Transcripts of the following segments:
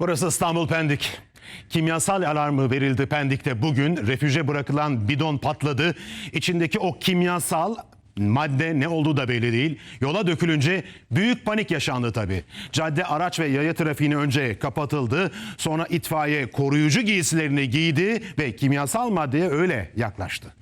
Burası İstanbul Pendik. Kimyasal alarmı verildi Pendik'te bugün. Refüje bırakılan bidon patladı. İçindeki o kimyasal madde ne olduğu da belli değil. Yola dökülünce büyük panik yaşandı tabii. Cadde araç ve yaya trafiğine önce kapatıldı. Sonra itfaiye koruyucu giysilerini giydi ve kimyasal maddeye öyle yaklaştı.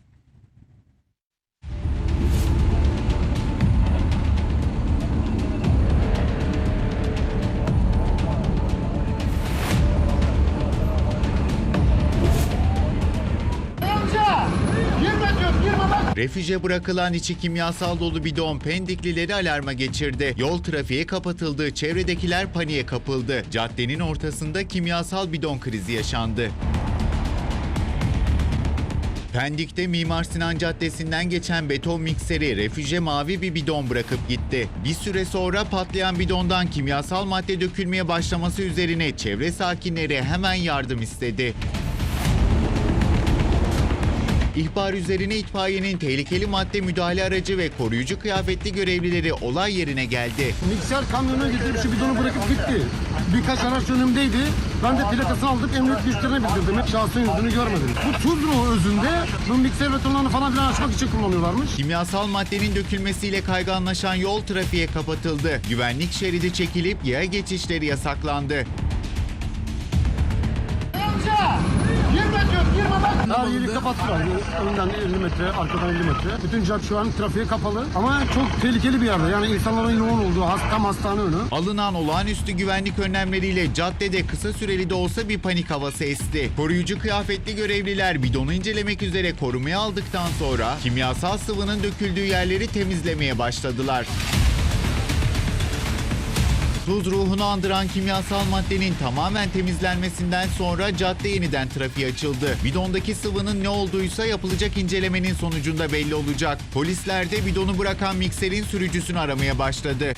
Refüje bırakılan içi kimyasal dolu bidon Pendiklileri alarma geçirdi. Yol trafiğe kapatıldı, çevredekiler paniğe kapıldı. Caddenin ortasında kimyasal bidon krizi yaşandı. Pendik'te Mimar Sinan Caddesi'nden geçen beton mikseri refüje mavi bir bidon bırakıp gitti. Bir süre sonra patlayan bidondan kimyasal madde dökülmeye başlaması üzerine çevre sakinleri hemen yardım istedi. İhbar üzerine itfaiyenin tehlikeli madde müdahale aracı ve koruyucu kıyafetli görevlileri olay yerine geldi. Mikser kamyona getirip şu bidonu bırakıp gitti. Birkaç araç önümdeydi. Ben de plakasını aldık, emniyet güçlerine bildirdim. Şahsın yüzünü görmedim. Bu tuzlu özünde bu mikser betonlarını falan filan açmak için kullanıyorlarmış. Kimyasal maddenin dökülmesiyle kayganlaşan yol trafiğe kapatıldı. Güvenlik şeridi çekilip yaya geçişleri yasaklandı. Her yeri kapattılar. Önden 50 metre, arkadan 50 metre. Bütün cadde şu an trafiğe kapalı. Ama çok tehlikeli bir yerde. Yani insanların yoğun olduğu, has- tam hastane önü. Alınan olağanüstü güvenlik önlemleriyle caddede kısa süreli de olsa bir panik havası esti. Koruyucu kıyafetli görevliler bidonu incelemek üzere korumaya aldıktan sonra kimyasal sıvının döküldüğü yerleri temizlemeye başladılar. Tuz ruhunu andıran kimyasal maddenin tamamen temizlenmesinden sonra cadde yeniden trafiğe açıldı. Bidondaki sıvının ne olduğuysa yapılacak incelemenin sonucunda belli olacak. Polisler de bidonu bırakan mikserin sürücüsünü aramaya başladı.